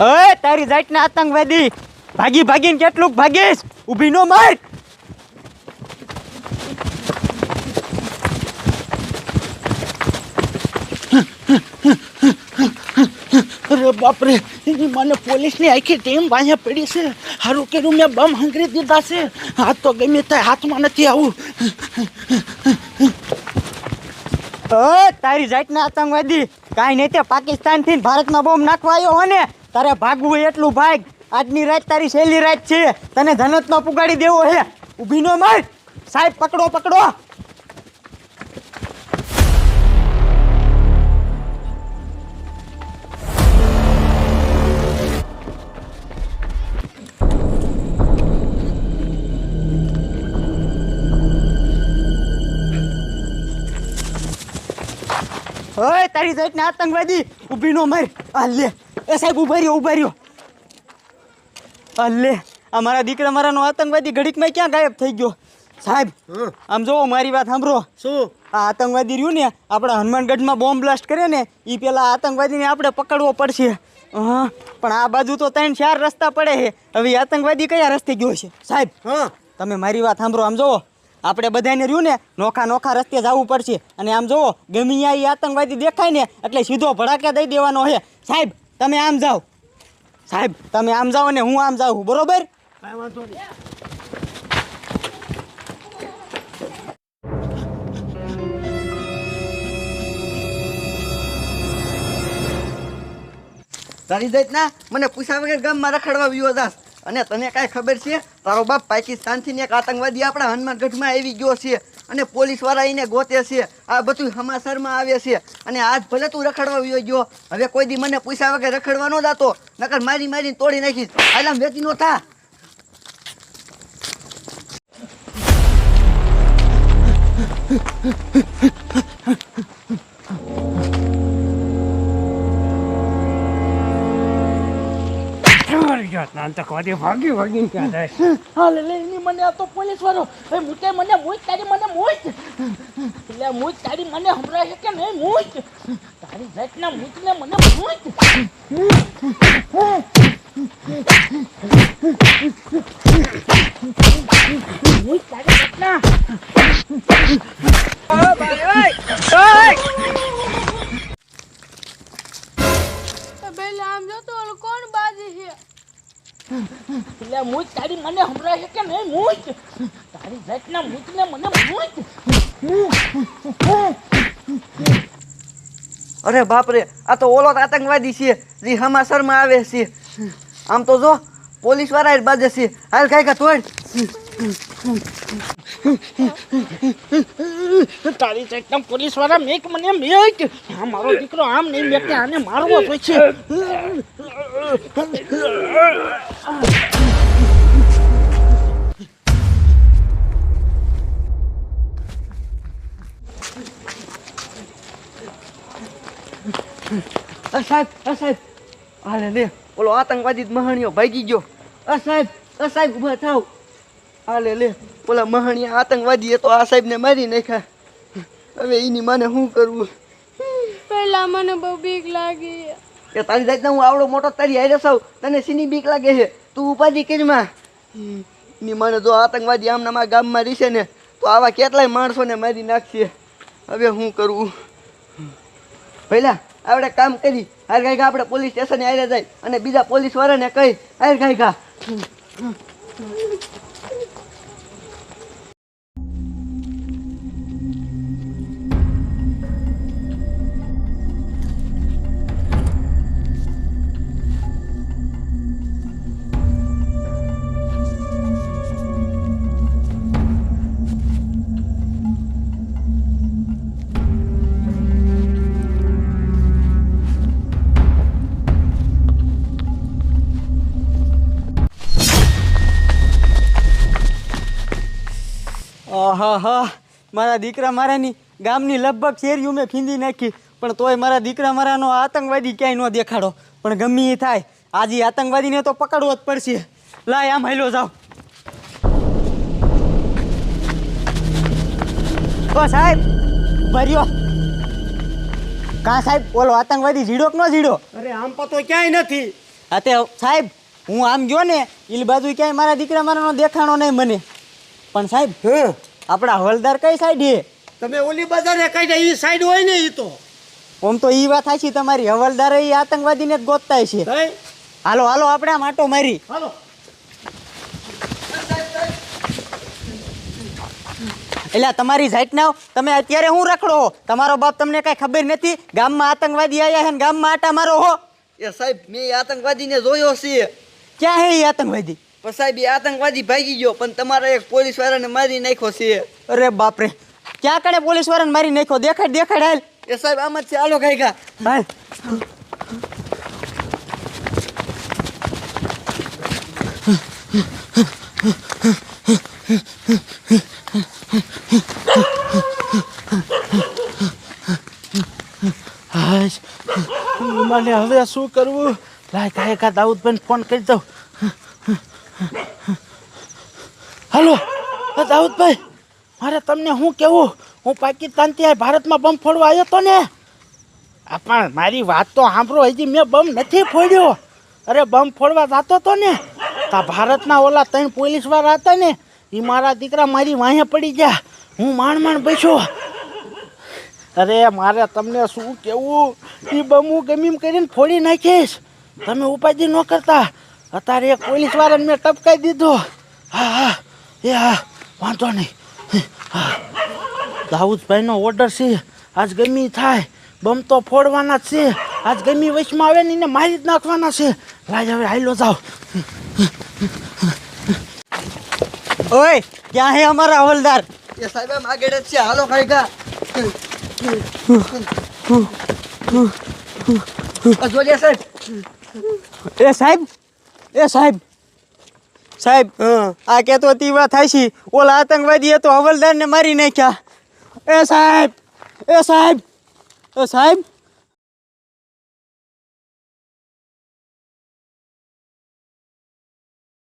અય, તારી જાતના આતંકવાદી. ભાગી, ભાગીને કેટલુંક ભાગીશ. ઊભી નો માર. અરે બાપરે, એની મને પોલીસની આખી ટીમ વાંહે પડી છે. હારું કર્યું, મેં બમ હંગરી દીધા છે. હાથ તો ગમે થાય હાથમાં નથી આવું. તારી જાતના આતંકવાદી. કાંઈ નહીં તે પાકિસ્તાનથી ભારત ભારતમાં બોમ્બ નાખવા આવ્યો હોય ને, તારે ભાગવું એટલું ભાગ. આજની રાત તારી સહેલી રાત છે. તને ધનતમાં પુગાડી દેવો હે. ઊભી નો માર. સાહેબ, પકડો પકડો. ઓય તારી જાતના આતંકવાદી ઊભી નો મર. આ લે. એ સાહેબ ઊભા રહ્યો ઊભા રહ્યો. આ લે. આ મારા દીકરા મારાનો આતંકવાદી ઘડીકમાં ક્યાં ગાયબ થઈ ગયો? સાહેબ આમ જોવો મારી વાત સાંભળો. શું? આ આતંકવાદી રહ્યું ને આપણે હનુમાનગઢમાં બોમ્બ બ્લાસ્ટ કરે ને એ પેલા આતંકવાદીને આપણે પકડવો પડશે. હા પણ આ બાજુ તો ત્રણ ચાર રસ્તા પડે છે. હવે આતંકવાદી કયા રસ્તે ગયો છે? સાહેબ હા. તમે મારી વાત સાંભળો આમ જોવો. આપણે બધાને રહ્યું ને, નોખા નોખા રસ્તે જવું પડશે. અને આમ જુઓ ગમે એ આતંકવાદી દેખાય ને, એટલે સીધો ભડાકે દઈ દેવાનો છે. સાહેબ, તમે આમ જાઓ. સાહેબ, તમે આમ જાઓ ને હું આમ જાઉં બરોબર? તારી જાત ના મને પૂછા વગર ગામમાં રખડવા વિયો અને તને કાંઈ ખબર છે? તારો બાપ પાકિસ્તાનથી ને એક આતંકવાદી આપણા હનુમાનગઢમાં આવી ગયો છે અને પોલીસવાળા એને ગોતે છે. આ બધું સમાચારમાં આવે છે. અને આજ ભલે તું રખડવા વિયો ગયો, હવે કોઈ દી મને પૂછ્યા વગર રખડવા ન જાતો. નકર મારી મારીને તોડી નાખીશ. આલામ વેચી નો થા. હાલે, લે, એની મને આ તો પોલીસ વાળો એ મૂકે મને મૂજ તારી મને મૂજ એટલે મૂજ તારી મને હમણાં છે કે નહીં? મૂજ તારી જાતના મૂજ ને મને મૂજ મૂજ તારી જાતના. પેલા આમ જોતો ઓલો કોણ બાજી છે? એટલે મૂજ તારી મને હમણાં છે કે નહીં મૂજ તારી જાતના મૂજ ને મને મૂજ અરે બાપરે આ તો ઓલો આતંકવાદી છે જે સમાચારમાં આવે છે. આમ તો જો પોલીસવાળા બાજે છે. હાલ કાંઈ કા તોડ તારી જાતના પોલીસવાળા મેક મને મેક. આ મારો દીકરો આમ નહીં મેકે, આને મારવો પછી સાહેબ સાહેબ. હાલે લે, ઓલો આતંકવાદી મહાણીઓ ભાગી ગયો. અ, સાહેબ અ, સાહેબ, ઊભા થાવ. હાલે લે પેલા મહાણીયા આતંકવાદીએ તો આ સાહેબને મારી નાખ્યા. હવે એની માને શું કરવું? પેલા મને બહુ બીક લાગી. એ તારી જાતના હું આવડો મોટો તારી હારે સાવ તને સીની બીક લાગે છે? તું ઉપાધિ કરીમાં. ની મને જો આતંકવાદી આમના મારા ગામમાં રહેશે ને તો આવા કેટલાય માણસોને મારી નાખશે. હવે શું કરવું પહેલા આપણે કામ કરી હાર ગાય આપણે પોલીસ સ્ટેશને હારે જાય અને બીજા પોલીસ વાળાને કહી હાર ગાય આહાહા મારા દીકરા મારાની ગામની લગભગ શેરીઓ મેં ફીંદી નાખી. પણ તોય મારા દીકરા મારાનો આતંકવાદી ક્યાંય ન દેખાડો. પણ ગમે એ થાય આજે આતંકવાદીને તો પકડવો જ પડશે. લાય આમ હેલો જાવ ઓ સાહેબ ભર્યો. કા સાહેબ ઓલો આતંકવાદી જીડો કે ન જીડો અરે આમ તો ક્યાંય નથી. હા તે સાહેબ હું આમ ગયો ને ઈલ બાજુ ક્યાંય મારા દીકરા મારાનો દેખાણો નહીં મને. પણ સાહેબ હા? આપણા હવલદાર કઈ સાઈડ છે? તમે ઓલી બજારે કઈ એ સાઈડ હોય ને એ તો. આમ તો ઈ વાત છે તમારી હવલદાર એ આતંકવાદીને જ ગોતતા છે. હાલો હાલો આપણે આમ આટો મારી. હાલો. એટલે તમારી જાતના તમે અત્યારે હું રખડો? હો? તમારો બાપ તમને કઈ ખબર નથી? ગામમાં આતંકવાદી આવ્યા છે ને ગામમાં આટા મારો હો. એ સાહેબ મેં એ આતંકવાદીને જોયો છે. ક્યાં હે એ આતંકવાદી? પણ સાહેબ એ આતંકવાદી ભાગી ગયો પણ તમારા એક પોલીસ વાળાને મારી નાખ્યો છે. અરે બાપરે ક્યાં કણે પોલીસ વાળાને મારી નાખ્યો? દેખાડ દેખાડ હાલ. એ સાહેબ આમ જ છે હાલો કા હાલ. મને હવે શું કરવું? લાય કાય કા દાઉદભાઈને ફોન કરી દઉં. હાલો દાઉદભાઈ, મારે તમને શું કહેવું હું પાકિસ્તાનથી આ ભારતમાં બમ ફોડવા આવ્યો તો ને? પણ મારી વાત તો સાંભળો, હજી મેં બમ નથી ફોડ્યો. અરે, બમ ફોડવા જતો તો ને? તા ભારતના ઓલા ત્રણ પોલીસવાળા હતા ને એ મારા દીકરા મારી વાંહે પડી ગયા. હું માંડ માણ બેઠો. અરે, મારે તમને શું કેવું? એ બમ હું ગમીમ કરીને ફોડી નાખીશ. તમે ઉપાધિ ન કરતા. અત્યારે એક પોલીસ વાળાને મેં ટપકાઈ દીધો. હા હા. એ હા. વાંધો નહીં. હા દાઉદભાઈનો ઓર્ડર છે. આજ ગમી થાય. બમ તો ફોડવાના જ છે. આજ ગમી વચમાં આવે ને એને મારી જ નાખવાના છે. લાજ હવે હાઈલો જાઓ. ઓય ક્યાં હે અમારા હવલદાર? એ સાહેબ આમ આગળ જ છે. હાલો આ જોજે સાહેબ. એ સાહેબ એ સાહેબ સાહેબ આ કહેતો તીવા થાય છે ઓલા આતંકવાદીએ તો હવલદારને મારી નાખ્યા. એ સાહેબ એ સાહેબ એ સાહેબ